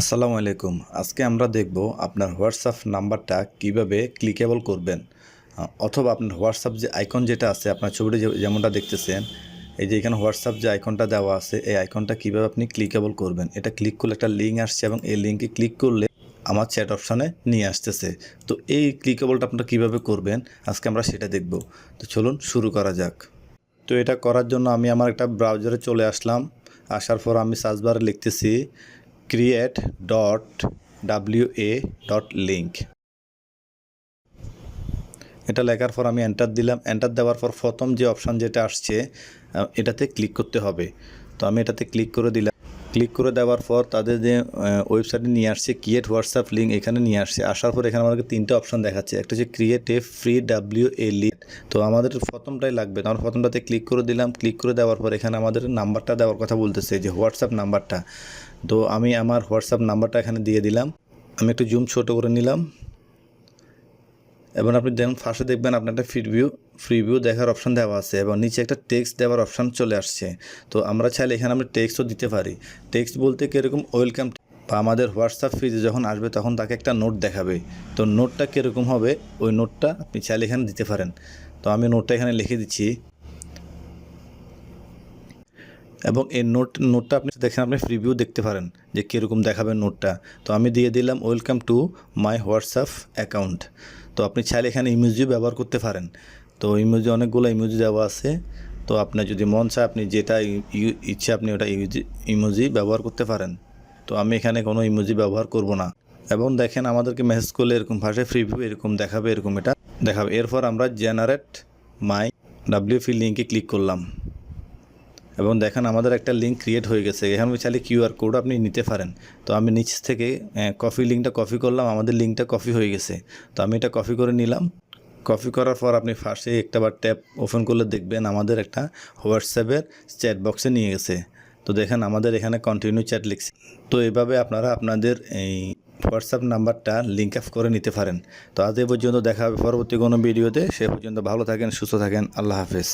আসসালামু আলাইকুম। আজকে আমরা দেখব আপনার হোয়াটসঅ্যাপ নাম্বারটা কীভাবে ক্লিকেবল করবেন। অথবা আপনার হোয়াটসঅ্যাপ যে আইকন যেটা আছে, আপনার ছবিটি যেমনটা দেখতেছেন, এই যে এখানে হোয়াটসঅ্যাপ যে আইকনটা দেওয়া আছে, এই আইকনটা কীভাবে আপনি ক্লিকেবল করবেন? এটা ক্লিক করলে একটা লিঙ্ক আসছে এবং এই লিঙ্কে ক্লিক করলে আমার চ্যাট অপশানে নিয়ে আসতেছে। তো এই ক্লিকেবলটা আপনারা কীভাবে করবেন? আজকে আমরা সেটা দেখব। তো চলুন শুরু করা যাক। তো এটা করার জন্য আমি আমার একটা ব্রাউজারে চলে আসলাম। আসার পর আমি সার্চ বারে লিখতেছি dot W A dot link এটা লেখার পর আমি এন্টার দিলাম। এন্টার দেওয়ার পর প্রথম যে অপশান যেটা আসছে এটাতে ক্লিক করতে হবে। তো আমি এটাতে ক্লিক করে দিলাম। ক্লিক করে দেওয়ার পর তাদের যে ওয়েবসাইটে নিয়ে আসছে ক্রিয়েট হোয়াটসঅ্যাপ লিঙ্ক এখানে নিয়ে আসছে। আসার পর এখানে আমাদেরকে তিনটে অপশান দেখাচ্ছে। একটা হচ্ছে create a free W A link তো আমাদের প্রথমটাই লাগবে। তো আমরা প্রথমটাতে ক্লিক করে দিলাম। ক্লিক করে দেওয়ার পর এখানে আমাদের নাম্বারটা দেওয়ার কথা বলতেছে, যে হোয়াটসঅ্যাপ নাম্বারটা তো আমি আমার হোয়াটসঅ্যাপ নাম্বারটা এখানে দিয়ে দিলাম। আমি একটু জুম ছোট করে নিলাম। এবং আপনি দেখুন ফার্স্টে দেখবেন আপনার একটা ফ্রি ভিউ ফ্রি ভিউ দেখার অপশান দেওয়া আছে এবং নিচে একটা টেক্সট দেওয়ার অপশান চলে আসছে। তো আমরা চাইলে এখানে আমরা টেক্সটও দিতে পারি। টেক্সট বলতে কীরকম ওয়েলকাম বা আমাদের হোয়াটসঅ্যাপ ফিজে যখন আসবে তখন তাকে একটা নোট দেখাবে। তো নোটটা কীরকম হবে? ওই নোটটা আপনি চাইলে এখানে দিতে পারেন। তো আমি নোটটা এখানে লিখে দিচ্ছি। এবং এই নোট নোটটা আপনি দেখেন, আপনি প্রিভিউ দেখতে পারেন যে কীরকম দেখাবেন নোটটা তো আমি দিয়ে দিলাম welcome to my WhatsApp account তো আপনি চাইলে এখানে ইমোজি ব্যবহার করতে পারেন। তো ইমোজি অনেকগুলো ইমোজি দেওয়া আছে। তো আপনার যদি মন চায়, আপনি যেটা ইচ্ছে, আপনি ওটা ইমোজি ব্যবহার করতে পারেন। তো আমি এখানে কোনো ইমোজি ব্যবহার করব না। এবং দেখেন, আমাদেরকে মেসেজ করলে এরকম ভাষায় প্রিভিউ এরকম দেখাবে, এরকম এটা দেখাবে। এরপর আমরা জেনারেট মাই ডাব্লিউপি লিঙ্কে ক্লিক করলাম। এবং দেখেন আমাদের একটা লিঙ্ক ক্রিয়েট হয়ে গেছে। এখানে চাইলে কিউআর কোড আপনি নিতে পারেন। তো আমি নিচ থেকে কপি লিঙ্কটা কপি করলাম, আমাদের লিঙ্কটা কপি হয়ে গেছে। তো আমি এটা কপি করে নিলাম। কপি করার পর আপনি ফার্স্টে একটা বার ট্যাপ ওপেন করলে দেখবেন আমাদের একটা হোয়াটসঅ্যাপের চ্যাট বক্সে নিয়ে গেছে। তো দেখেন আমাদের এখানে কন্টিনিউ চ্যাট লিখছে। তো এভাবে আপনারা আপনাদের এই হোয়াটসঅ্যাপ নাম্বারটা লিঙ্ক আপ করে নিতে পারেন। তো আজ এ পর্যন্ত দেখা হবে পরবর্তী কোনো ভিডিওতে সে পর্যন্ত ভালো থাকেন, সুস্থ থাকেন। আল্লাহ হাফেজ।